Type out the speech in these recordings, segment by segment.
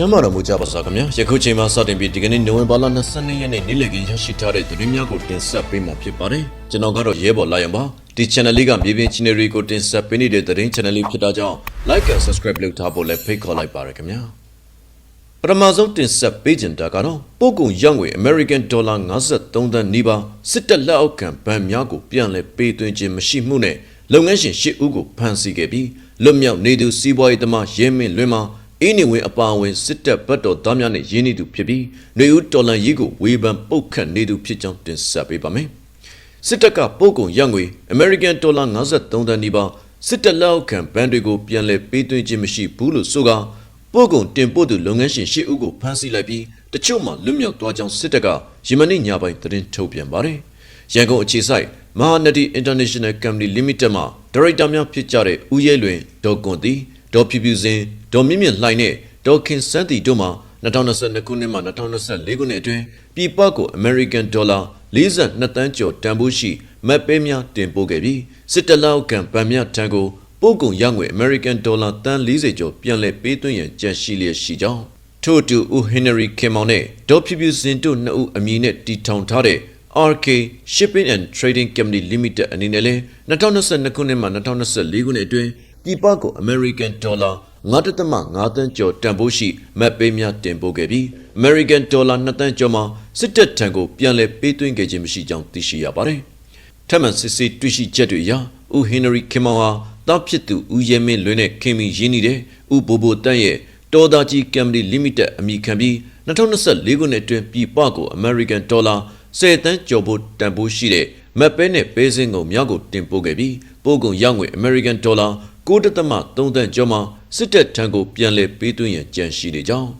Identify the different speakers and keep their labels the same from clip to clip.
Speaker 1: ချမ်းသာတော်မူကြပါစားခင်ဗျာယခုချိန်မှာစတင်ပြီးဒီကနေ့နိုဝင်ဘာလ22ရက်နေ့နေ့လည်ခင်းရရှိထားတဲ့သတင်းများကိုတင်ဆက်ပေးမှာဖြစ်ပါတယ်ကျွန်တော်ကတော့ရဲဘော်လာရံပါဒီ channel လေးကမြေပြင် channel တွေကိုတင်ဆက်ပေးနေတဲ့သတင်း channel လေးဖြစ်တာကြောင့် like and subscribe လုပ်ထားဖို့လည်းဖိတ်ခေါ်လိုက်ပါရခင်ဗျာပထမဆုံးတင်ဆက်ပေးခြင်းတာကတော့ပို့ကုန်ရောင်းငွေ American Dollar 53သန်းနီးပါးစစ်တပ်လက်အောက်ခံဗန်များကိုပြန်လည်ပေးသွင်းခြင်းမရှိမှုနဲ့လုပ်ငန်းရှင်၈ဦးကိုဖမ်းဆီးခဲ့ပြီးလွတ်မြောက်နေသူစီးပွားရေးသမားရဲမင်းလွင်မှာ အင်းနေဝင်အပါအဝင်စစ်တပ်ဘတ်တော်သားများနဲ့ရင်းနှီးသူဖြစ်ပြီးຫນွေဦးတော်လန်ရေးကိုဝေဖန်ပုတ်ခတ်နေသူဖြစ်ကြောင်းတင်ဆက်ပေးပါမယ်။စစ်တပ်ကပို့ကုန်ရငွေ American Dollar 53တန်းနီးပါးစစ်တပ်လက်အောက်ခံဘဏ်တွေကိုပြန်လည်ပေးသွင်းခြင်းမရှိဘူးလို့ဆိုကာပို့ကုန်တင်ပို့သူလုပ်ငန်းရှင်၈ဦးကိုဖမ်းဆီးလိုက်ပြီးတချို့မှလွတ်မြောက်သွားကြောင်းစစ်တပ်ကယမနေ့ညပိုင်းသတင်းထုတ်ပြန်ပါတယ်။ရန်ကုန်အခြေစိုက်မဟာနဒီ International Company Limited မှာဒါရိုက်တာများဖြစ်ကြတဲ့ဦးရဲလွင်ဒေါ်ကွန်တီ ဒေါ်ဖြူဖြူစင်ဒေါ်မြင့်မြင့်လှိုင်နဲ့ဒေါ်ခင်စန်းတီတို့မှာ2022ခုနှစ်မှ2024ခုနှစ်အတွင်းပြည်ပကို American Dollar 42တန်းကျော်တန်ဖိုးရှိမက်ပဲများတင်ပို့ခဲ့ပြီးစစ်တလောက်ကန်ဗန်မြထံကိုပို့ကုန်ရငွေ American Dollar တန်း40ကျော်ပြန်လည်ပေးသွင်းရန်ကြံရှိလျက်ရှိကြောင်းထို့အတူဦးဟင်နရီခင်မောင်နဲ့ဒေါ်ဖြူဖြူစင်တို့နှစ်ဦးအမည်နဲ့တီထောင်ထားတဲ့ RK Shipping and Trading Company Limited အနေနဲ့လည်း2022ခုနှစ်မှ2024ခုနှစ်အတွင်း ပြည်ပကို American Dollar 9.5တန်းကျော်တန်ဖိုးရှိမက်ပေးများတင်ပို့ခဲ့ပြီး American Dollar 2တန်းကျော်မှာစစ်တပ်ထံကိုပြန်လည်ပေးသွင်းခဲ့ခြင်းမရှိကြောင်းသိရှိရပါတယ်။ထပ်မံစစ်ဆေးတွေ့ရှိချက်တွေအရဦးဟင်နရီခင်မောင်ဟာတားဖြစ်သူဦးရဲမင်းလွင်နဲ့ခင်မီရင်းနှီးတဲ့ဦးဘိုဘိုတန့်ရဲ့တော်သားကြီး Company Limited အမိခံပြီး2024ခုနှစ်အတွင်းပြည်ပကို American Dollar 10တန်းကျော်ဖို့တန်ဖိုးရှိတဲ့မက်ပဲနဲ့ပဲစင်းကုန်မြောက်ကိုတင်ပို့ခဲ့ပြီးပို့ကုန်ရောက်ငွေ American Dollar 9.3တန်းကျော်မှာစစ်တပ်ထံကိုပြန်လည်ပေးသွင်းရန်ကြံရှိနေကြောင်း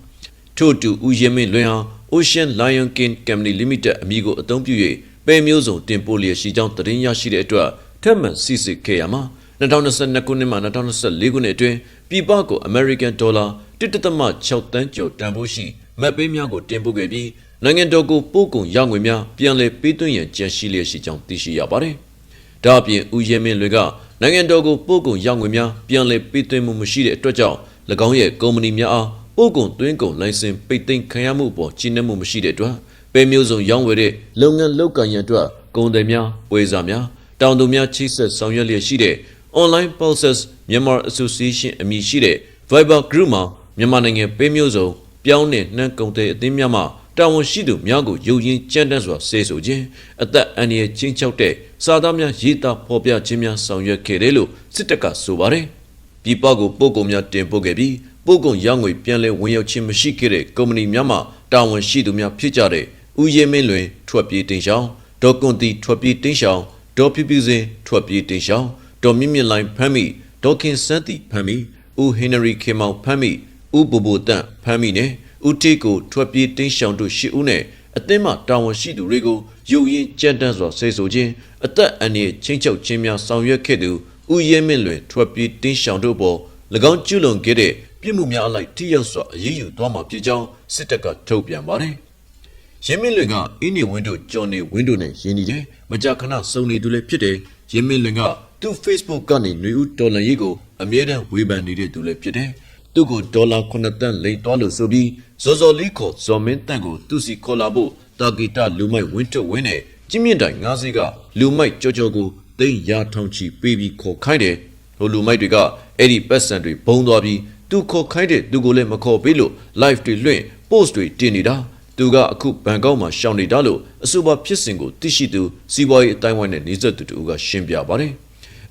Speaker 1: ထို့တူဦးရဲမင်းလွင်ဟာ Ocean Lion King Company Limited အမည်ကိုအသုံးပြု၍ပဲမျိုးစုံတင်ပို့လျက်ရှိကြောင်းသတင်းရရှိတဲ့အတွက်ထပ်မံစစ်စစ်ခဲ့ရမှာ2022ခုနှစ်မှ2024ခုနှစ်အတွင်းပြည်ပကို American Dollar 1.6တန်းကျော်တန်ဖိုးရှိမက်ပေးများကိုတင်ပို့ခဲ့ပြီးနိုင်ငံတော်ကိုပို့ကုန်ရငွေများပြန်လည်ပေးသွင်းရန်ကြံရှိလျက်ရှိကြောင်းသိရှိရပါတယ်။ဒါ့အပြင်ဦးရဲမင်းတွေက နိုင်ငံတော်ကိုပို့ကုန်ရငွေများပြန်လည်ပေးသွင်းမှုမရှိတဲ့အတွက်ကြောင့်၎င်းရဲ့ကုမ္ပဏီများအားပို့ကုန်သွင်းကုန်လိုင်စင်ပိတ်သိမ်းခံရမှုပေါ်ကြီးနှက်မှုမရှိတဲ့အတွက်ပဲမျိုးစုံရောင်းဝယ်တဲ့လုပ်ငန်းလုပ်ကိုင်ရန်အတွက်ကုန်သည်များ၊ပွဲစားများတောင်သူများချိတ်ဆက်ဆောင်ရွက်လျက်ရှိတဲ့ Online Pulses Myanmar Association အမည်ရှိတဲ့ Viber Group မှာမြန်မာနိုင်ငံပဲမျိုးစုံပြောင်းတဲ့နှမ်းကုန်တဲ့အသင်းများမှတာဝန်ရှိသူများကိုယုံရင်ကြမ်းတမ်းစွာဆဲဆိုခြင်းအသက်အန္တရာယ်ချင်းချောက်တဲ့ စာသားများရေးသားဖော်ပြခြင်းများဆောင်ရွက်ခဲ့တယ်လို့စစ်တပ်ကဆိုပါတယ်။ပြည်ပကိုပို့ကုန်များတင်ပို့ခဲ့ပြီးပို့ကုန်ရောင်းငွေပြန်လည်ဝင်ရောက်ခြင်းမရှိခဲ့တဲ့ကုမ္ပဏီများမှတာဝန်ရှိသူများဖြစ်ကြတဲ့ဦးရဲမင်းလွင်ထွက်ပြေးတင်ရှောင်းဒေါ်ကွန်တီထွက်ပြေးတင်ရှောင်းဒေါ်ပြပြစင်ထွက်ပြေးတင်ရှောင်းဒေါ်မြင့်မြင့်လိုင်းဖမ်းမိဒေါ်ခင်စန်းတီဖမ်းမိဦးဟင်နရီခေမောင်ဖမ်းမိဦးဘူဘူတန့်ဖမ်းမိနဲ့ဦးထေးကိုထွက်ပြေးတင်းရှောင်တို့ရှစ်ဦးနဲ့ အသင်းမှတာဝန်ရှိသူတွေကိုယုံရင်ကြမ်းတမ်းစွာဆဲဆိုခြင်းအသက်အန္တရာယ်ချင်းချောက်ခြင်းများဆောင်ရွက်ခဲ့သူဦးရဲမင်းလွင်ထွက်ပြေးတင်းရှောင်တို့ပေါ်၎င်းကျူးလွန်ခဲ့တဲ့ပြစ်မှုများအလိုက်ထိရောက်စွာအရေးယူသွားမှာဖြစ်ကြောင်းစစ်တပ်ကထုတ်ပြန်ပါတယ်။ရင်းမင်းလွင်ကအင်းနေဝင်းတို့ကြော်နေဝင်းတို့နဲ့ရင်းနှီးတယ်။မကြာခဏစုံနေသူလည်းဖြစ်တယ်။ရင်းမင်းလွင်ကသူ့ Facebook ကနေຫນွေဦးတော်လန်ရေးကိုအမြဲတမ်းဝေဖန်နေတဲ့သူလည်းဖြစ်တယ်။ သူ့ကိုဒေါ်လာ9တန်းလိမ်သွားလို့ဆိုပြီးဇော်ဇော်လေးခေါ်ဇော်မင်းတန့်ကိုသူစီခေါ်လာဖို့တာဂီတာလူမိုက်ဝင်းထုတ်ဝင်းနဲ့ကျင်းမြင့်တိုင်ငါးစီးကလူမိုက်ကြောကြောကိုသိမ့်ရထောင်ချီပေးပြီးခေါ်ခိုင်းတယ်ဟိုလူမိုက်တွေကအဲ့ဒီပတ်စံတွေဘုံသွားပြီးသူခေါ်ခိုင်းတဲ့သူကိုလည်းမခေါ်ပေးလို့ live တွေလွှင့် post တွေတင်နေတာသူကအခုဘန်ကောက်မှာရှောင်နေတာလို့အဆိုပါဖြစ်စဉ်ကိုသိရှိသူစီးပွားရေးအတိုင်းဝိုင်းနဲ့နေဆက်သူတို့ကရှင်းပြပါတယ်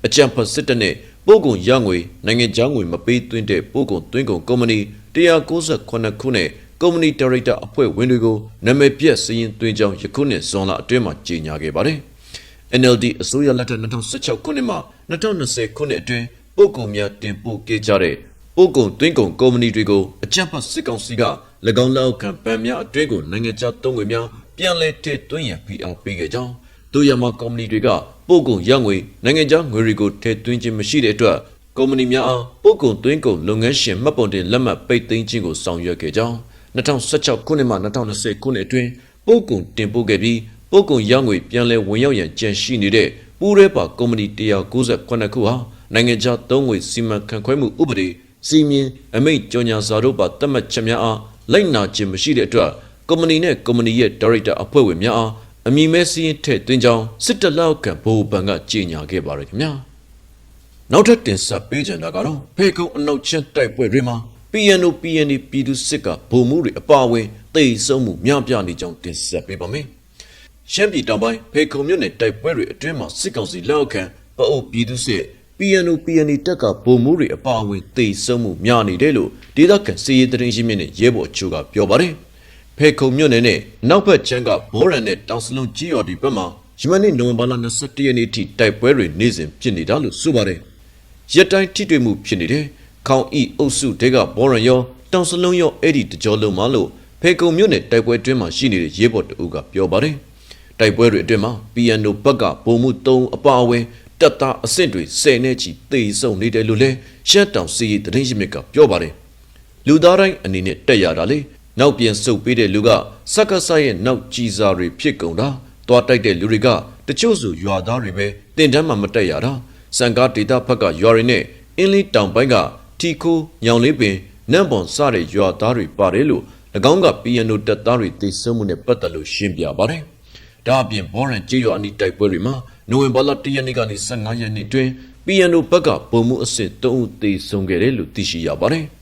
Speaker 1: အကြံဖတ်စစ်တပ်နဲ့ ပို့ကုန်ရငွေနိုင်ငံခြားငွေမပေးသွင်းတဲ့ပို့ကုန်သွင်းကုန်ကုမ္ပဏီ198ခုနဲ့ကုမ္ပဏီဒါရိုက်တာအဖွဲ့ဝင်တွေကိုနာမည်ပြက်စည်ရင်သွင်းကြောင်းယခုနှစ်ဇွန်လအတွင်းမှာကြေညာခဲ့ပါတယ်။ NLD အစိုးရလက်ထက်2016ခုနှစ်မှ2020ခုနှစ်အတွင်းပို့ကုန်များတင်ပို့ခဲ့ကြတဲ့ပို့ကုန်သွင်းကုန်ကုမ္ပဏီတွေကိုအကြမ်းဖက်စစ်ကောင်စီက၎င်းလက်အောက်ခံဗန်များအတွင်းကိုနိုင်ငံခြားသုံးငွေများပြန်လည်ထည့်သွင်းရန်ဖိအားပေးခဲ့ကြောင်း တို့ရမကုမ္ပဏီတွေကပို့ကုန်ရငွေနိုင်ငံခြားငွေတွေကိုထည့်သွင်းခြင်းမရှိတဲ့အတွက်ကုမ္ပဏီများအားပို့ကုန်သွင်းကုန်လုပ်ငန်းရှင်မှတ်ပုံတင်လက်မှတ်ပိတ်သိမ်းခြင်းကိုဆောင်ရွက်ခဲ့ကြောင်း2016ခုနှစ်မှ2020ခုနှစ်အတွင်းပို့ကုန်တင်ပို့ခဲ့ပြီးပို့ကုန်ရငွေပြန်လည်ဝင်ရောက်ရန်ကြံရှိနေတဲ့ပူးရဲပါကုမ္ပဏီ198ခုဟာနိုင်ငံခြားသုံးငွေစီမံခန့်ခွဲမှုဥပဒေစီမင်းအမိတ်ကြော်ညာစာတို့ပါတတ်မှတ်ချက်များအားလိုက်နာခြင်းမရှိတဲ့အတွက်ကုမ္ပဏီနဲ့ကုမ္ပဏီရဲ့ဒါရိုက်တာအဖွဲ့ဝင်များအား အမည်မဲစည်းရင်ထည့်သွင်းကြောင်းစစ်တပ်လောက်ကဘိုးဘန်ကကြေညာခဲ့ပါရခင်ဗျာနောက်ထပ်တင်ဆက်ပေးကြတာကတော့ဖေကုံအနောက်ချင်းတိုက်ပွဲတွေမှာ PNO PND ပြည်သူစစ်ကဗိုလ်မှူးတွေအပါအဝင်တိတ်ဆုံးမှုများပြားနေကြောင်းတင်ဆက်ပေးပါမယ်ရှမ်းပြည်တောင်ပိုင်းဖေကုံမြို့နယ်တိုက်ပွဲတွေအတွင်းမှာစစ်ကောင်စီလက်အောက်ခံပအုပ်ပြည်သူစစ် PNO PND တက်ကဗိုလ်မှူးတွေအပါအဝင်တိတ်ဆုံးမှုများနေတယ်လို့ဒေသခံစီရေးသတင်းရင်းမြစ်နဲ့ရဲဘော်အချို့ကပြောပါတယ် ဖေခုံမြို့နယ်နဲ့နောက်ဘက်ချမ်းကဘောရန်နဲ့တောင်စလုံးကြီးရော်ဒီဘက်မှာယမနေ့နိုဝင်ဘာလ22ရက်နေ့ထိတိုက်ပွဲတွေနေ့စဉ်ဖြစ်နေတာလို့ဆိုပါတယ်။ရက်တိုင်းထိတွေ့မှုဖြစ်နေတယ်။ခေါင်ဤအုပ်စုတဲကဘောရန်ရောတောင်စလုံးရောအဲ့ဒီတကြောလုံးမလို့ဖေခုံမြို့နယ်တိုက်ပွဲတွင်းမှာရှိနေတဲ့ရဲဘော်တအုပ်ကပြောပါတယ်။တိုက်ပွဲတွေအတွင်းမှာ PNO ဘက်ကပုံမှု3အပါအဝင်တပ်သားအဆင့်တွေ10နဲ့ချီတေဆုံနေတယ်လို့လည်းရှမ်းတောင်စီရေးသတင်းရင်းမြစ်ကပြောပါတယ်။လူသားတိုင်းအနေနဲ့တက်ရတာလေ နောက်ပြန်စုပ်ပေးတဲ့လူကစက္ကဆရဲ့နောက်ကြီးစားတွေဖြစ်ကုန်တာတွားတိုက်တဲ့လူတွေကတချို့ဆိုရွာသားတွေပဲတင်တန်းမှမတက်ရတာစံကားဒေတာဘက်ကရွာတွေနဲ့အင်းလေးတောင်ပိုင်းကထီခိုးညောင်လေးပင်နန့်ပွန်စတဲ့ရွာသားတွေပါတယ်လို့၎င်းက PNO တပ်သားတွေသိဆုံးမှုနဲ့ပတ်သက်လို့ရှင်းပြပါတယ်ဒါအပြင်ဘောရန်ကြေးရွာအနီးတိုက်ပွဲတွေမှာနိုဝင်ဘာလ၁ရက်နေ့ကနေ15ရက်နေ့တွင် PNO ဘက်ကပုံမှုအစ်စ်3ဦးသေဆုံးခဲ့တယ်လို့သိရှိရပါတယ်။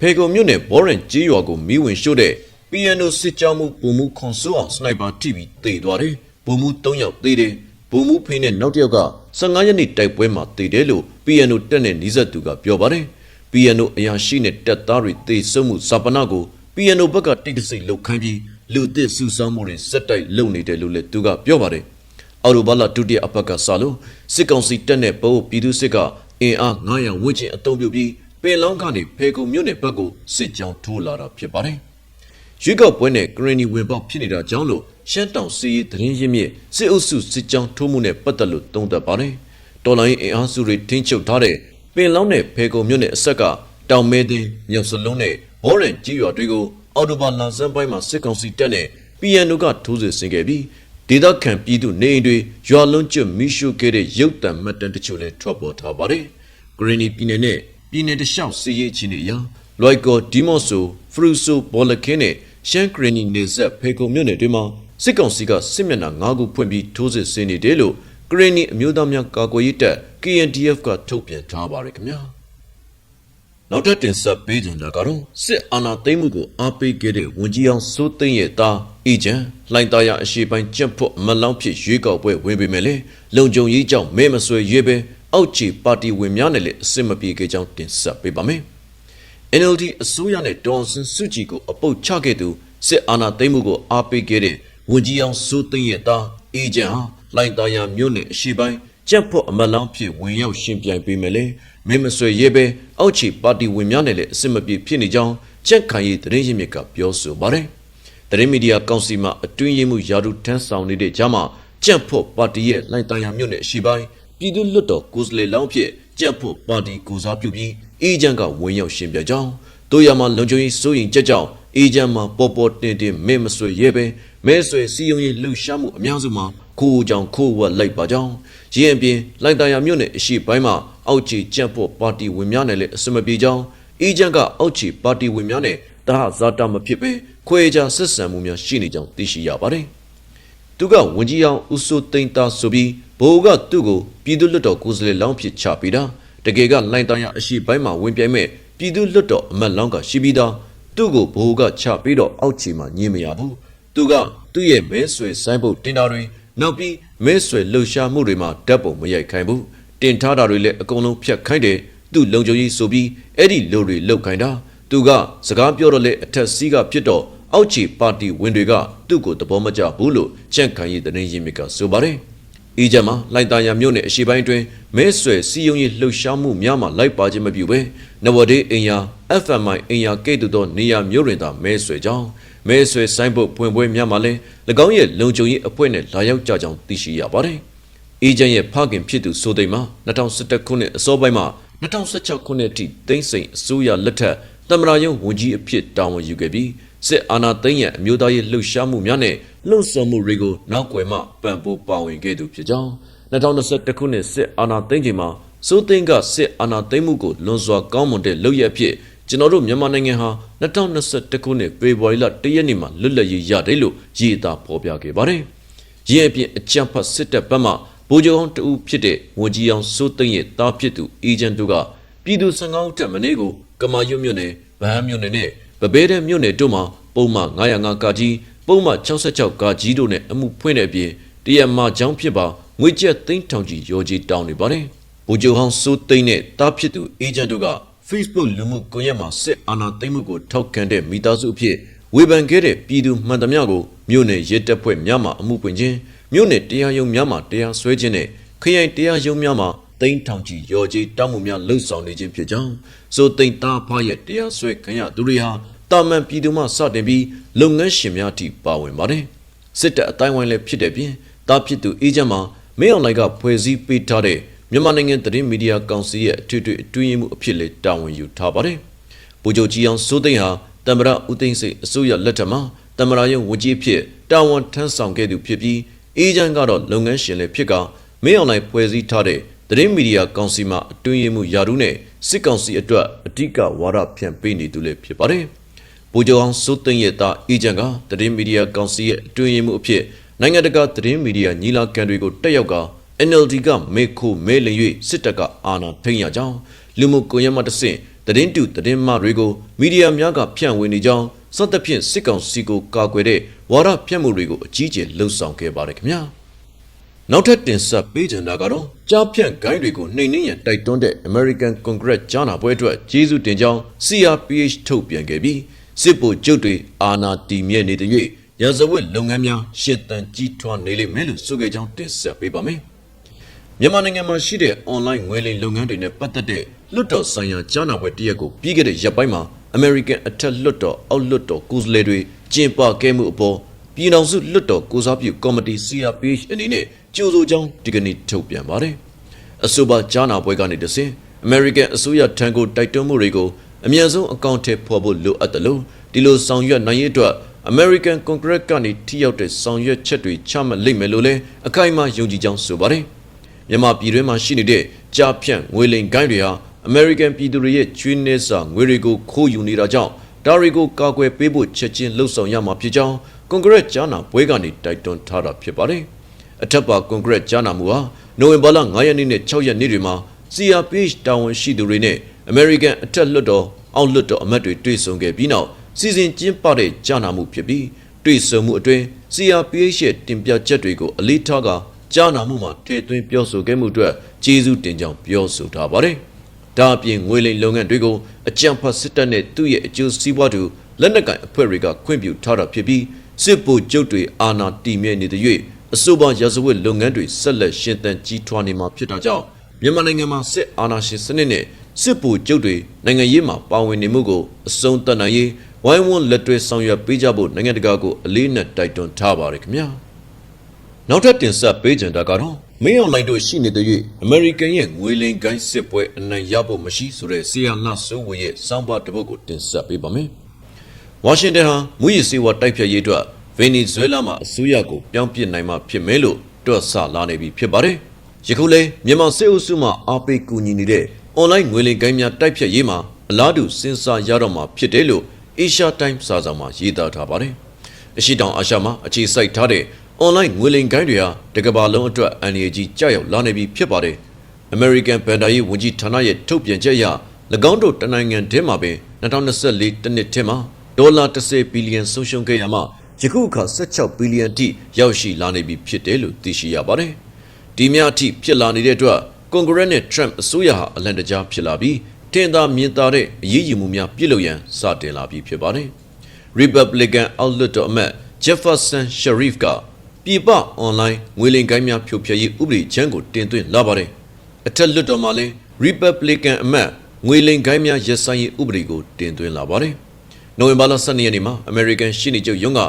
Speaker 1: ဖေကုံမြို့နယ်ဘောရန်ကြေးရွာကိုမိဝင်ရှို့တဲ့ PNO စစ်ကြောင်းမှုပုံမှုခွန်ဆိုးအောင်စနိုက်ပါထိပြီးသေသွားတယ်။ပုံမှု3ယောက်သေတယ်။ပုံမှုဖိနဲ့နောက်တစ်ယောက်က15ရက်နေ့တိုက်ပွဲမှာသေတယ်လို့ PNO တက်တဲ့နီးစပ်သူကပြောပါတယ်။ PNO အရာရှိနဲ့တက်သားတွေသေဆုံးမှုဇာပနာကို PNO ဘက်ကတိတ်တဆိတ်လောက်ခိုင်းပြီးလူသစ်စုဆောင်းမှုတွေစက်တိုက်လုပ်နေတယ်လို့လည်းသူကပြောပါတယ်။အော်တိုဘာလဒုတိယအပတ်ကစလို့စစ်ကောင်စီတပ်နဲ့ပို့ပြည်သူစစ်ကအင်အား900ဝန်းကျင်အုံပြုပြီး ပင်လောင်းကနေဖေကုံမြို့နယ်ဘက်ကိုစစ်ကြောင်းထိုးလာတာဖြစ်ပါတယ်။ရွေးကောက်ပွဲနဲ့ဂရင်းနီဝင်ပေါက်ဖြစ်နေတာကြောင့်လို့ရှမ်းတောင်စီးရေးသတင်းရင်းမြစ်စစ်အုပ်စုစစ်ကြောင်းထိုးမှုနဲ့ပတ်သက်လို့သုံးသပ်ပါတယ်။တော်လိုင်းအင်အားစုတွေထိန်းချုပ်ထားတဲ့ပင်လောင်းနဲ့ဖေကုံမြို့နယ်အဆက်ကတောင်မဲသိန်းမြောက်စလုံးနဲ့ဘောရန်ကြီးရွာတွေကိုအော်တိုဘာလဆန်းပိုင်းမှာစစ်ကောင်စီတပ်နဲ့ PNO ကထိုးစစ်ဆင်ခဲ့ပြီးဒေသခံပြည်သူနေအိမ်တွေရွာလုံးကျွတ်မိရှုခဲ့တဲ့ရုပ်တံမှတ်တမ်းတချို့လည်းထွက်ပေါ်ထားပါတယ်။ဂရင်းနီပြည်နယ်နဲ့ ပြည်နယ်တခြားစီးရေးချင်းတွေအရာလွိုက်ကော်ဒီမော့ဆိုဖရူဆိုဘောလကင်းနဲ့ရှန်ဂရင်းနီနေဆက်ဖေကုံမြို့နယ်တွေမှာစစ်ကောင်စီကစစ်မျက်နှာ၅ခုဖွင့်ပြီးထိုးစစ်ဆင်နေတယ်လို့ဂရင်းနီအမျိုးသားများကာကွယ်ရေးတပ် KNDF ကထုတ်ပြန်ထားပါတယ်ခင်ဗျာ။နောက်ထပ်တင်ဆက်ပေးကြတာကတော့စစ်အာဏာသိမ်းမှုကိုအားပေးခဲ့တဲ့ဝန်ကြီးအောင်စိုးသိန်းရဲ့သားအီဂျန်လှိုင်သားရအရှိပိုင်းကျင့်ဖို့မလောင်းဖြစ်ရွေးကောက်ပွဲဝင်ပေမဲ့လေလုံခြုံရေးကြောင့်မဲမဆွဲရွေးပဲ အောက်ခြေပါတီဝင်များနဲ့လည်းအစစ်မပြေခဲ့ကြောင်းတင်ဆက်ပေးပါမယ်။ NLD အစိုးရနဲ့ဒေါ်စင်စုကြည်ကိုအပုတ်ချခဲ့သူစစ်အာဏာသိမ်းမှုကိုအားပေးခဲ့တဲ့ဝန်ကြီးအောင်စိုးသိန်းရဲ့သားအီဂျန်ဟာလှိုင်သားရမြို့နယ်အရှိပိုင်းကျက်ဖို့အမလောင်းဖြစ်ဝင်ရောက်ရှင်ပြိုင်ပေးမယ်လေမင်းမဆွေရဲပဲအောက်ချီပါတီဝင်များနဲ့လည်းအစစ်မပြေဖြစ်နေကြောင်းချက်ခိုင်ရေးသတင်းရင်းမြစ်ကပြောဆိုပါတယ်သတင်းမီဒီယာကောင်စီမှအတွင်းရေးမှုယာဒူထန်းဆောင်နေတဲ့ကြားမှာကျက်ဖို့ပါတီရဲ့လိုင်တန်ယာမြို့နယ်အရှိပိုင်း ပြည်သူ့လွတ်တော်ကိုယ်စားလှယ်လောင်းဖြစ်ကျက်ဖို့ပါတီကိုစားပြုပြီးအေဂျင့်ကဝင်ရောက်ရှင်ပြကြောင်းတို့ရမှာလုံခြုံရေးစိုးရင်ကြက်ကြောင်းအေဂျင့်မှာပေါ်ပေါ်တင်တင်မင်းမဆွေရဲပဲမဲဆွေစီယုံရေးလှူရှားမှုအများစုမှာခိုးကြောင်ခိုးဝက်လိုက်ပါကြောင်းရင်းအပြင်လိုင်တန်ယာမြို့နယ်အရှိပိုင်းမှာအောက်ခြေကြက်ဖို့ပါတီဝင်များနဲ့လည်းအစမပြေကြောင်းအေဂျင့်ကအောက်ခြေပါတီဝင်များနဲ့တဟဇာတာမဖြစ်ပဲခွေကြဆက်ဆံမှုများရှိနေကြောင်းသိရှိရပါတယ်။သူကဝန်ကြီးအောင်ဦးစိုးသိန်းသားဆိုပြီး ဘိုးကသူ့ကိုပြည်သူ့လွတ်တော်ကိုယ်စားလှယ်လောင်းဖြစ်ချပေးတာတကယ်ကလိုင်တန်ယာအရှိပိုင်းမှာဝင်ပြိုင်မဲ့ပြည်သူ့လွတ်တော်အမတ်လောင်းကရှိပြီးသားသူ့ကိုဘိုးကချပြီးတော့အောက်ခြေမှာညင်မရဘူး။သူကသူ့ရဲ့မဲဆွေဆိုင်ဖို့တင်တာတွေနောက်ပြီးမဲဆွေလှုပ်ရှားမှုတွေမှာဓာတ်ပုံမရိုက်ခိုင်းဘူးတင်ထားတာတွေလည်းအကုန်လုံးဖြတ်ခိုင်းတယ်သူ့လုံခြုံရေးဆိုပြီးအဲ့ဒီလူတွေလှုပ်ခိုင်းတာသူကစကားပြောတော့လေအထက်စီးကဖြစ်တော့အောက်ခြေပါတီဝင်တွေကသူ့ကိုသဘောမကျဘူးလို့ကြန့်ခိုင်ရေးသတင်းရင်းမြစ်ကဆိုပါတယ် အေဂျင့်မှာလိုက်တာရမြို့နယ်အရှိပိုင်းတွင်မဲဆွယ်စီယုံရေးလှုပ်ရှားမှုများမှလိုက်ပါခြင်းမပြုဘဲနဝဒေးအင်ယာ FMI အင်ယာကဲ့သို့သောနေရာမျိုးတွင်သာမဲဆွယ်ကြောင်းမဲဆွယ်ဆိုင်ဖို့ဖွင့်ပွဲများမှာလည်း၎င်းရဲ့လုံခြုံရေးအဖွဲ့နဲ့လာရောက်ကြကြောင်းသိရှိရပါတယ်။အေဂျင့်ရဲ့ဖခင်ဖြစ်သူဆိုသိမ်းမှာ2011ခုနှစ်အစောပိုင်းမှာ2016ခုနှစ်အထိသိမ်းစိန်အစိုးရလက်ထက်သမ္မတရုံးဝန်ကြီးအဖြစ်တာဝန်ယူခဲ့ပြီးစစ်အာဏာသိမ်းရန်အမျိုးသားရေးလှုပ်ရှားမှုများနဲ့ လှုပ်ဆောင်မှုတွေကိုနောက်ွယ်မှပံ့ပိုးပါဝင်ခဲ့သူဖြစ်ကြောင်း2021ခုနှစ်စစ်အာဏာသိမ်းချိန်မှာစိုးသိန်းကစစ်အာဏာသိမ်းမှုကိုလွန်စွာကောင်းမွန်တဲ့လုပ်ရအဖြစ်ကျွန်တော်တို့မြန်မာနိုင်ငံဟာ2021ခုနှစ်ဖေဖော်ဝါရီလ1ရက်နေ့မှာလွတ်လပ်ရေးရတယ်လို့ရည်သားဖော်ပြခဲ့ပါတယ်။ရင်းအပြင်အကြံဖတ်စစ်တပ်ဘက်မှဗိုလ်ချုပ်အောင်တဦးဖြစ်တဲ့ဝန်ကြီးအောင်စိုးသိန်းရဲ့တားဖြစ်သူအေဂျင့်တို့ကပြည်သူ15ဦးတက်မနေ့ကိုကမာရွတ်မြို့နယ်ဗဟန်းမြို့နယ်နဲ့ဗဘဲတဲ့မြို့နယ်တို့မှာပုံမှန်905ကကြီး ပုံမှန်66ကကြီးတို့နဲ့အမှုဖွင့်တဲ့အပြင်တရမချောင်းဖြစ်ပါငွေကျပ်သိန်းထောင်ကြီးရောကြီးတောင်းနေပါတယ်။ဗိုလ်ချုပ်ဟောင်းစိုးသိန်းနဲ့တားဖြစ်သူအေဂျင့်တို့က Facebook လူမှုကွန်ရက်မှာစစ်အာဏာသိမ်းမှုကိုထောက်ခံတဲ့မိသားစုအဖြစ်ဝေဖန်ခဲ့တဲ့ပြည်သူမှန်သမျှကိုမြို့နယ်ရဲတပ်ဖွဲ့များမှအမှုပွင့်ခြင်းမြို့နယ်တရားရုံးများမှတရားစွဲခြင်းနဲ့ခရိုင်တရားရုံးများမှသိန်းထောင်ကြီးရော်ကြီးတောင်းမှုများလှုပ်ဆောင်နေခြင်းဖြစ်ကြောင်းဆိုသိန်းသားဖားရဲ့တရားစွဲခံရသူတွေဟာ တာမန်ပြည်သူမှစတင်ပြီးလုပ်ငန်းရှင်များအထိပါဝင်ပါတယ်စစ်တပ်အတိုင်းဝိုင်းလည်းဖြစ်တဲ့ပြင်တာဖြစ်သူအေဂျင့်မှာမင်းအောင်လိုက်ကဖွဲ့စည်းပေးထားတဲ့မြန်မာနိုင်ငံသတင်းမီဒီယာကောင်စီရဲ့အထွေထွေအတွင်းရေးမှူးအဖြစ်လည်းတာဝန်ယူထားပါတယ်။ဗိုလ်ချုပ်ကြီးအောင်စိုးသိန်းဟာတမရဦးသိန်းစိတ်အစိုးရလက်ထက်မှာတမရရုံဝန်ကြီးဖြစ်တာဝန်ထမ်းဆောင်ခဲ့သူဖြစ်ပြီးအေဂျင့်ကတော့လုပ်ငန်းရှင်လည်းဖြစ်ကမင်းအောင်လိုင်ဖွဲ့စည်းထားတဲ့သတင်းမီဒီယာကောင်စီမှာအတွင်းရေးမှူးယာရုနဲ့စစ်ကောင်စီအတွက်အဓိကဝါဒဖြန့်ပေးနေသူလည်းဖြစ်ပါတယ်။ ဗိုလ်ချုပ်အောင်စိုးသိန်းရဲ့သားအေဂျင့်ကသတင်းမီဒီယာကောင်စီရဲ့အတွင်းရေးမှူးအဖြစ်နိုင်ငံတကာသတင်းမီဒီယာညီလာခံတွေကိုတက်ရောက်က NLD ကမေခိုမဲလင်၍စစ်တပ်ကအာဏာထိန်းရကြောင်းလူမှုကွန်ရက်မှတဆင့်သတင်းတူသတင်းမတွေကိုမီဒီယာများကဖြန့်ဝေနေကြောင်းစသဖြင့်စစ်ကောင်စီကိုကာကွယ်တဲ့ဝါဒဖြန့်မှုတွေကိုအကြီးကျယ်လှုံ့ဆော်ခဲ့ပါတယ်ခင်ဗျာနောက်ထပ်တင်ဆက်ပေးချင်တာကတော့ကြားဖြန့်ဂိုင်းတွေကိုနှိမ်နှင်းရန်တိုက်တွန်းတဲ့ American Congress ကြားနာပွဲအတွက်ကျေးဇူးတင်ကြောင်း CRPH ထုတ်ပြန်ခဲ့ပြီး စစ်ဗိုလ်ချုပ်တွေအာဏာတည်မြဲနေတဲ့၍ရာဇဝတ်လုပ်ငန်းများရှစ်တန်ကြီးထွားနေလိမ့်မယ်လို့ဆိုခဲ့ကြောင်းတင်ဆက်ပေးပါမယ်။မြန်မာနိုင်ငံမှာရှိတဲ့ online ငွေလိမ်လုပ်ငန်းတွေနဲ့ပတ်သက်တဲ့လွတ်တော်ဆိုင်ရာကြားနာပွဲတစ်ရက်ကိုပြီးခဲ့တဲ့ရက်ပိုင်းမှာ American အထက်လွတ်တော်အောက်လွတ်တော်ကိုယ်စားလှယ်တွေကျင်းပခဲ့မှုအပေါ်ပြည်ထောင်စုလွတ်တော်ကိုစားပြုကော်မတီ CRPH အနေနဲ့ကြိုးဆိုကြောင်းဒီကနေ့ထုတ်ပြန်ပါတယ်။အဆိုပါကြားနာပွဲကနေတဆင့် American အစိုးရထံကိုတိုက်တွန်းမှုတွေကို အမြန်ဆုံးအကောင့်ထဲပေါ်ဖို့လိုအပ်တယ်လို့ဒီလိုဆောင်ရွက်နိုင်ရေးအတွက် American Congress ကနေထိရောက်တဲ့ဆောင်ရွက်ချက်တွေချမှတ်လိမ့်မယ်လို့လည်းအခိုင်အမာယုံကြည်ကြောင်းဆိုပါတယ်။မြန်မာပြည်တွင်းမှာရှိနေတဲ့ကြားဖြန့်ငွေလိမ်ဂိုင်းတွေဟာ American ပြည်သူတွေရဲ့ချွေးနှဲစာငွေတွေကိုခိုးယူနေတာကြောင့်ဒါတွေကိုကာကွယ်ပေးဖို့ချက်ချင်းလှုံ့ဆော်ရမှာဖြစ်ကြောင်းကွန်ဂရက်ကြားနာပွဲကနေတိုက်တွန်းထားတာဖြစ်ပါတယ်။အထက်ပါကွန်ဂရက်ကြားနာမှုဟာနိုဝင်ဘာလ9ရက်နေ့နဲ့6ရက်နေ့တွေမှာ CRPH တာဝန်ရှိသူတွေနဲ့ American အထက်လွှတ်တော်အောက်လွှတ်တော်အမတ်တွေတွေ့ဆုံခဲ့ပြီးနောက်စီစဉ်ကျင်းပတဲ့ကြားနာမှုဖြစ်ပြီးတွေ့ဆုံမှုအတွင်း CRPH ရဲ့တင်ပြချက်တွေကိုအလေးထားကကြားနာမှုမှာထည့်သွင်းပြောဆိုခဲ့မှုအတွက်ကျေးဇူးတင်ကြောင်းပြောဆိုထားပါတယ်။ဒါအပြင်ငွေလိမ်လုပ်ငန်းတွေကိုအကြံဖတ်စစ်တပ်နဲ့သူ့ရဲ့အကျိုးစီးပွားတူလက်နက်ကင်အဖွဲ့တွေကခွင့်ပြုထားတာဖြစ်ပြီးစစ်ဗိုလ်ချုပ်တွေအာဏာတည်မြဲနေတဲ့၍အဆိုပါရာဇဝတ်လုပ်ငန်းတွေဆက်လက်ရှင်သန်ကြီးထွားနေမှာဖြစ်တာကြောင့်မြန်မာနိုင်ငံမှာစစ်အာဏာရှင်စနစ်နဲ့ စစ်ဗိုလ်ချုပ်တွေနိုင်ငံရေးမှာပါဝင်နေမှုကိုအဆုံးသတ်နိုင်ရေးဝိုင်းဝန်းလက်တွဲဆောင်ရွက်ပေးကြဖို့နိုင်ငံတကာကိုအလေးနက်တိုက်တွန်းထားပါတယ်ခင်ဗျာနောက်ထပ်တင်ဆက်ပေးကြတာကတော့မင်းအောင်လှိုင်တို့ရှိနေတဲ့၍အမေရိကန်ရဲ့ငွေလိမ်ကိုင်းစစ်ပွဲအနိုင်ရဖို့မရှိဆိုတဲ့ဆီယာနာဆိုးဝေရဲ့စောင်းပါတစ်ပုဒ်ကိုတင်ဆက်ပေးပါမယ်ဝါရှင်တန်ဟာမူရစ်စေဝါတိုက်ဖြတ်ရေးအတွက်ဗင်နီဇွဲလားမှာအစိုးရကိုပြောင်းပြစ်နိုင်မှာဖြစ်မယ်လို့တွက်ဆလာနေပြီဖြစ်ပါတယ်ယခုလဲမြန်မာစစ်အုပ်စုမှအားပေးကူညီနေတဲ့ အွန်လိုင်းငွေလိမ်ကိုင်းများတိုက်ဖြတ်ရေးမှာအလားတူစဉ်းစားရတော့မှာဖြစ်တယ်လို့ Asia Times စာဆောင်မှာရေးသားထားပါတယ်။အရှိတောင်အာရှမှာအခြေစိုက်ထားတဲ့အွန်လိုင်းငွေလိမ်ကိုင်းတွေဟာတကဘာလုံးအတွက်အန္တရာယ်ကြီးကြောက်ရောက်လာနေပြီဖြစ်ပါတယ်။ American ဘန်ဒါရေးဝန်ကြီးဌာနရဲ့ထုတ်ပြန်ချက်အရ၎င်းတို့တနိုင်ငံတည်းမှာပင်2024တနှစ်ထဲမှာဒေါ်လာ10ဘီလီယံဆုံးရှုံးခဲ့ရမှယခုအခါ16ဘီလီယံထိရောက်ရှိလာနေပြီဖြစ်တယ်လို့သိရှိရပါတယ်။ဒီများအထိဖြစ်လာနေတဲ့အတွက် ကွန်ဂရက်နဲ့ Trump အစိုးရဟာအလံတကြားဖြစ်လာပြီးထင်သာမြင်သာတဲ့အရေးယူမှုများပြုလုပ်ရန်စတင်လာပြီဖြစ်ပါတယ်။ Republican အောက်လွှတ်တော်အမတ် Jefferson Sharif ကပြည်ပအွန်လိုင်းငွေလိမ်ကိုင်းများဖြိုဖျက်ရေးဥပဒေချမ်းကိုတင်သွင်းလာပါတယ်။အထက်လွှတ်တော်မှာလည်း Republican အမတ်ငွေလိမ်ကိုင်းများရပ်ဆိုင်ရေးဥပဒေကိုတင်သွင်းလာပါတယ်။နိုဝင်ဘာလ12ရက်နေ့မှာ American ရှင်းနေချုပ်ရုံးက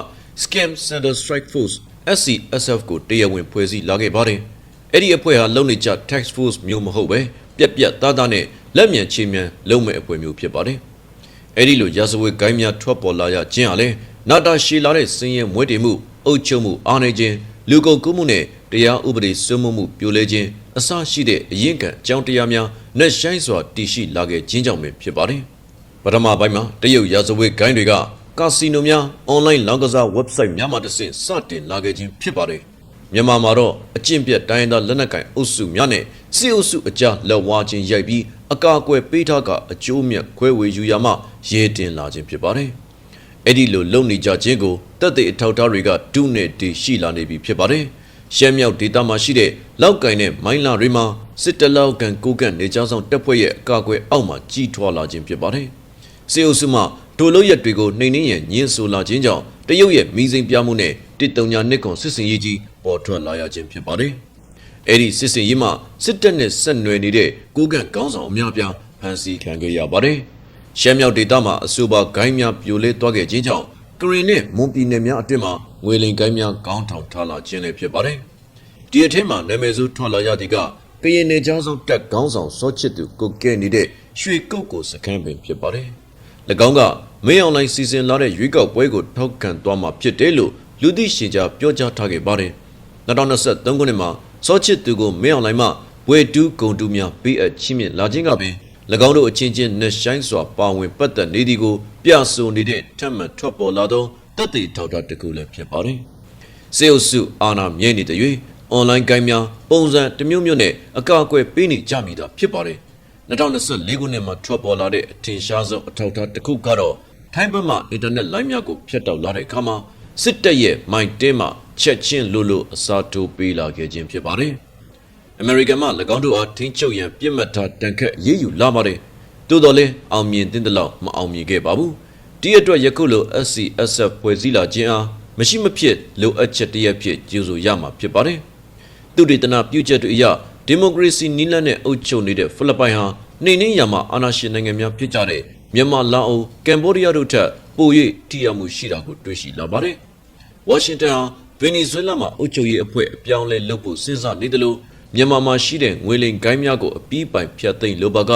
Speaker 1: Scam Center Strike Force SCSF ကိုတရားဝင်ဖွဲ့စည်းလာခဲ့ပါတယ်။ အဲ့ဒီအဖွဲ့ဟာလုံနေကြ tax force မျိုးမဟုတ်ပဲပြက်ပြက်သားသားနဲ့လက်မြန်ချေမြန်လုံမဲ့အဖွဲ့မျိုးဖြစ်ပါတယ်။အဲ့ဒီလိုရာဇဝတ်ကိုင်းများထွက်ပေါ်လာရခြင်းဟာလည်းနာတာရှည်လာတဲ့စင်းရဲမွဲတေမှုအုပ်ချုပ်မှုအားနေခြင်းလူကုန်ကူးမှုနဲ့တရားဥပဒေစိုးမိုးမှုပြိုလဲခြင်းအစရှိတဲ့အရင်ကအကြောင်းတရားများနဲ့ဆိုင်စွာတည်ရှိလာခဲ့ခြင်းကြောင့်ပဲဖြစ်ပါတယ်။ပထမပိုင်းမှာတရုတ်ရာဇဝတ်ဂိုင်းတွေကကာစီနိုများအွန်လိုင်းလောင်းကစား website များမှတစ်ဆင့်စတင်လာခဲ့ခြင်းဖြစ်ပါတယ်။ မြန်မာမှာတော့အကျင့်ပြတ်တိုင်းရင်းသားလက်နက်ကိုင်အုပ်စုများနဲ့စစ်အုပ်စုအကြားလက်ဝါးချင်းရိုက်ပြီးအကာအကွယ်ပေးထားကအကျိုးမြတ်ခွဲဝေယူရမှရဲတင်လာခြင်းဖြစ်ပါတယ်။အဲ့ဒီလိုလုံနေကြခြင်းကိုတပ်တဲ့အထောက်အထားတွေကဒုနဲ့တီရှိလာနေပြီဖြစ်ပါတယ်။ရှမ်းမြောက်ဒေသမှာရှိတဲ့လောက်ကင်နဲ့မိုင်းလာတွေမှာစစ်တလောက်ကန်ကိုကန်နေကြဆောင်တပ်ဖွဲ့ရဲ့အကာအကွယ်အောက်မှာကြီးထွားလာခြင်းဖြစ်ပါတယ်။စစ်အုပ်စုမှဒိုလို့ရက်တွေကိုနှိမ်နှင်းရန်ညှင်းဆိုလာခြင်းကြောင့်တရုတ်ရဲ့မိစိန်ပြမှုနဲ့ တစ်တုံညာနှစ်ကွန်စစ်စင်ရေးကြီးပေါ်ထွက်လာရခြင်းဖြစ်ပါတယ်။အဲ့ဒီစစ်စင်ရေးမှာစစ်တပ်နဲ့ဆက်နွယ်နေတဲ့ကိုကန်ကောင်းဆောင်အများပြားဖမ်းဆီးခံခဲ့ရပါတယ်။ရှမ်းမြောက်ဒေသမှာအဆိုပါဂိုင်းများပြိုလဲသွားခဲ့ခြင်းကြောင့်ကရင်နဲ့မွန်ပြည်နယ်များအတွင်းမှာငွေလိမ်ဂိုင်းများကောင်းထောင်ထားလာခြင်းလည်းဖြစ်ပါတယ်။ဒီအထက်မှာနာမည်ဆိုးထွက်လာရသည်ကကရင်နယ်ကျောင်းဆောင်တက်ကောင်းဆောင်စောချစ်သူကိုကဲနေတဲ့ရွှေကုတ်ကိုစခန်းပင်ဖြစ်ပါတယ်။၎င်းကမင်းအွန်လိုင်းစီစဉ်လာတဲ့ရွေးကောက်ပွဲကိုထောက်ခံသွားမှာဖြစ်တယ်လို့ လူသိရှင်ကြားပြောကြားထားခဲ့ပါတယ်။2023ခုနှစ်မှာစောချစ်သူကိုမင်းအွန်လိုင်းမှာဝေတူးဂုံတူများပေးအပ်ချင်းမြင့်လာခြင်းကပင်၎င်းတို့အချင်းချင်းနှဆိုင်စွာပါဝင်ပတ်သက်နေသည်ကိုပြဆိုနေတဲ့ထက်မှန်ထွက်ပေါ်လာသောတပ်တွေထောက်တာတစ်ခုလည်းဖြစ်ပါတယ်။စေအုပ်စုအာဏာမြဲနေတဲ့၍အွန်လိုင်းကိုင်းများပုံစံတစ်မျိုးမျိုးနဲ့အကာအကွယ်ပေးနေကြမိတာဖြစ်ပါတယ်။2024ခုနှစ်မှာထွက်ပေါ်လာတဲ့အထင်ရှားဆုံးအထောက်အထားတစ်ခုကတော့ထိုင်းဘက်မှအင်တာနက်လိုင်းများကိုဖျက်တောက်လာတဲ့အခါမှာ စစ်တပ်ရဲ့မိုင်တင်းမှချက်ချင်းလို့လို့အစားထိုးပေးလာခဲ့ခြင်းဖြစ်ပါတယ်။အမေရိကန်မှ၎င်းတို့အားထိန်းချုပ်ရန်ပြစ်မှတ်ထားတန်ခတ်ရေးယူလာပါတယ်။သို့တော်လည်းအောင်မြင်တဲ့လောက်မအောင်မြင်ခဲ့ပါဘူး။ဒီအတွက်ယခုလို SCSF ဖွဲ့စည်းလာခြင်းအားမရှိမဖြစ်လိုအပ်ချက်တစ်ရပ်ဖြစ်ကျေဆိုရမှာဖြစ်ပါတယ်။သူဒေသနာပြုချက်တွေအရဒီမိုကရေစီနီးလန်းနဲ့အုပ်ချုပ်နေတဲ့ဖိလစ်ပိုင်ဟာနှိမ်နှင်းရမှာအာဏာရှင်နိုင်ငံများဖြစ်ကြတဲ့မြန်မာ၊လာအို၊ကမ်ဘောဒီးယားတို့ထက် ပို၍ထိရောက်မှုရှိတာကိုတွေ့ရှိလာပါတယ်။ဝါရှင်တန်ဟာဗင်နီဇွဲလားမှာအုပ်ချုပ်ရေးအဖွဲ့အပြောင်းလဲလုပ်ဖို့စဉ်းစားနေတယ်လို့မြန်မာမှာရှိတဲ့ငွေလိမ်ဂိုင်းများကိုအပီးပိုင်ဖျက်သိမ်းလိုပါက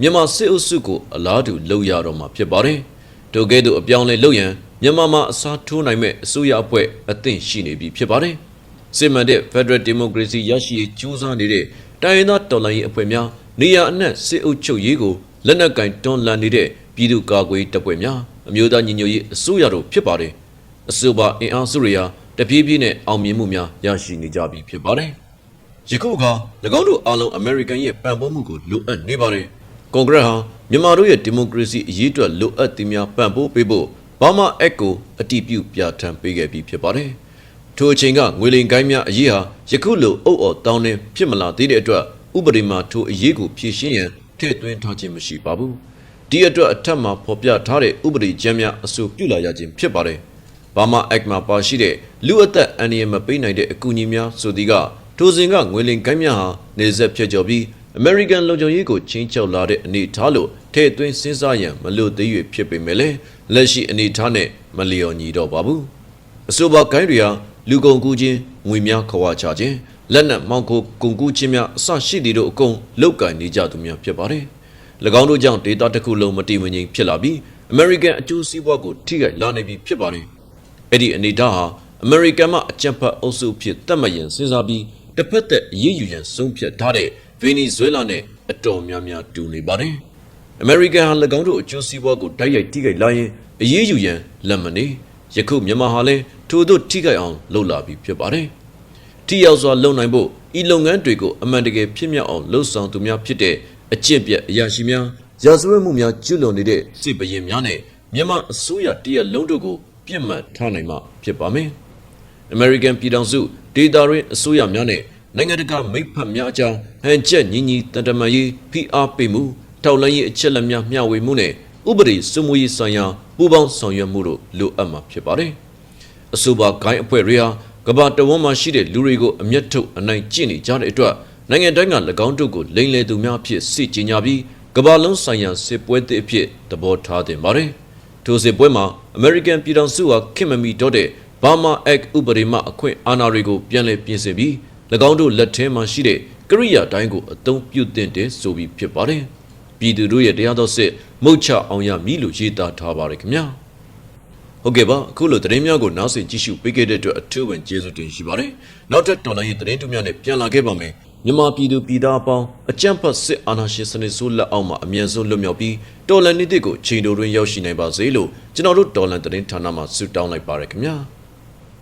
Speaker 1: မြန်မာစစ်အုပ်စုကိုအလားတူလုပ်ရတော့မှာဖြစ်ပါတယ်။တို့ကဲ့သို့အပြောင်းလဲလုပ်ရန်မြန်မာမှာအစားထိုးနိုင်မဲ့အစိုးရအဖွဲ့အသင့်ရှိနေပြီဖြစ်ပါတယ်။စစ်မှန်တဲ့ Federal Democracy ရရှိရေးကြိုးစားနေတဲ့တိုင်းရင်းသားတော်လှန်ရေးအဖွဲ့များနေရာအနှံ့စစ်အုပ်ချုပ်ရေးကိုလက်နက်ကင်တွန်းလှန်နေတဲ့ပြည်သူ့ကာကွယ်တပ်ဖွဲ့များ အမျိုးသားညီညွတ်ရေးအစိုးရတို့ဖြစ်ပါတယ်။အဆိုပါအင်အားစုတွေဟာတပြေးပြေးနဲ့အောင်မြင်မှုများရရှိနေကြပြီဖြစ်ပါတယ်။ယခုအခါ၎င်းတို့အားလုံးအမေရိကန်ရဲ့ပံ့ပိုးမှုကိုလိုအပ်နေပါတယ်။ကွန်ဂရက်ဟာမြန်မာတို့ရဲ့ဒီမိုကရေစီအရေးအတွက်လိုအပ်သည်များပံ့ပိုးပေးဖို့ဘာမာအက်ကိုအတည်ပြုပြဋ္ဌာန်းပေးခဲ့ပြီးဖြစ်ပါတယ်။ထိုအချိန်ကငွေလိမ်ကိုင်းများအရေးဟာယခုလိုအုပ်အော်တောင်းနှင်းဖြစ်မလာသေးတဲ့အတွက်ဥပဒေမှာထိုအရေးကိုဖြေရှင်းရန်ထည့်သွင်းထားခြင်းမရှိပါဘူး။ ဒီအတွက်အထက်မှာဖော်ပြထားတဲ့ဥပဒေကြမ်းများအဆိုပြုလာရခြင်းဖြစ်ပါတယ်။ဘာမာအက်မှာပါရှိတဲ့လူအသက်အန္တရာယ်မပေးနိုင်တဲ့အကူအညီများဆိုသည်ကထိုစဉ်ကငွေလိမ်ကိုင်းများဟာနေဆက်ဖြတ်ကျော်ပြီးအမေရိကန်လုံခြုံရေးကိုချင်းချောက်လာတဲ့အနေအထားလို့ထည့်သွင်းစဉ်းစားရန်မလိုသေး၍ဖြစ်ပေမဲ့လည်းလက်ရှိအနေအထားနဲ့မလျော်ညီတော့ပါဘူး။အဆိုပါကိုင်းတွေဟာလူကုန်ကူးခြင်းငွေများခွာချခြင်းလက်နက်မောင်းကိုကုန်ကူးခြင်းများအစရှိသည်တို့အကုန်လောက်ကင်နေကြသူများဖြစ်ပါတယ်။၎ င်းတို့ကြောင့်ဒေတာတစ်ခုလုံးမတည်မငြိမ်ဖြစ်လာပြီးအမေရိကန်အကျိုးစီးပွားကိုထိခိုက်လာနေပြီဖြစ်ပါတယ်။အဲ့ဒီအနေအထားဟာအမေရိကန်မှအကြံဖတ်အုပ်စုဖြစ်တတ်မှတ်ရင်စဉ်းစားပြီးတစ်ဖက်သက်အရေးယူရန်ဆုံးဖြတ်ထားတဲ့ဗင်နီဇွဲလားနဲ့အတော်များများတူနေပါတယ်။အမေရိကန်ဟာ၎င်းတို့အကျိုးစီးပွားကိုတိုက်ရိုက်ထိခိုက်လာရင်အရေးယူရန်လက်မနေယခုမြန်မာဟာလည်းထို့သို့ထိခိုက်အောင်လှုပ်လာပြီးဖြစ်ပါတယ်။ထိရောက်စွာလုပ်နိုင်ဖို့ဤလုပ်ငန်းတွေကိုအမှန်တကယ်ဖြစ်မြောက်အောင်လှုပ်ဆောင်သူများဖြစ်တဲ့ အကျင့်ပြတ်အရာရှိများရာဇဝတ်မှုများကျူးလွန်နေတဲ့စစ်ပရင်များနဲ့မြန်မာအစိုးရတရက်လုံးတို့ကိုပြစ်မှတ်ထားနိုင်မှဖြစ်ပါမယ်။ American ပြည်ထောင်စုဒေတာရင်းအစိုးရများနဲ့နိုင်ငံတကာမိတ်ဖက်များအကြားဟန်ချက်ညီညီတန်တမာရေးဖိအားပေးမှုထောက်လှမ်းရေးအချက်လက်များမျှဝေမှုနဲ့ဥပဒေစိုးမိုးရေးဆိုင်ရာပူးပေါင်းဆောင်ရွက်မှုတို့လိုအပ်မှာဖြစ်ပါတယ်။အဆိုပါဂိုင်းအဖွဲ့တွေဟာကမ္ဘာတဝန်းမှာရှိတဲ့လူတွေကိုအမျက်ထုတ်အနိုင်ကျင့်နေကြတဲ့အတွက် နိုင်ငံတိုင်းက၎င်းတို့ကိုလိမ်လည်သူများအဖြစ်စစ်ကြေညာပြီးကမ္ဘာလုံးဆိုင်ရာစစ်ပွဲသစ်အဖြစ်သဘောထားတင်ပါတယ်။ထိုစစ်ပွဲမှာ American ပြည်ထောင်စုဟာခင်မမီတော့တဲ့ Burma Act ဥပဒေမှအခွင့်အာဏာတွေကိုပြန်လည်ပြင်ဆင်ပြီး၎င်းတို့လက်ထဲမှာရှိတဲ့ကရိယာတိုင်းကိုအသုံးပြုသင့်တယ်ဆိုပြီးဖြစ်ပါတယ်။ပြည်သူတို့ရဲ့တရားတော်စစ်မုတ်ချအောင်ရမည်လို့ရေးသားထားပါတယ်ခင်ဗျာ။ဟုတ်ကဲ့ပါအခုလိုသတင်းများကိုနားဆင်ကြည့်ရှုပေးခဲ့တဲ့အတွက်အထူးပင်ကျေးဇူးတင်ရှိပါတယ်။နောက်ထပ်တော်လိုင်းရေးသတင်းတူများနဲ့ပြန်လာခဲ့ပါမယ်။ မြန်မာပြည်သူပြည်သားအပေါင်းအကြမ်းဖက်စစ်အာဏာရှင်စနစ်ဆိုးလက်အောက်မှာအမြန်ဆုံးလွတ်မြောက်ပြီးတော်လန်နေ့တစ်ကိုချိန်တိုတွင်ရောက်ရှိနိုင်ပါစေလို့ကျွန်တော်တို့တော်လန်သတင်းဌာနမှဆုတောင်းလိုက်ပါရခင်ဗျာ။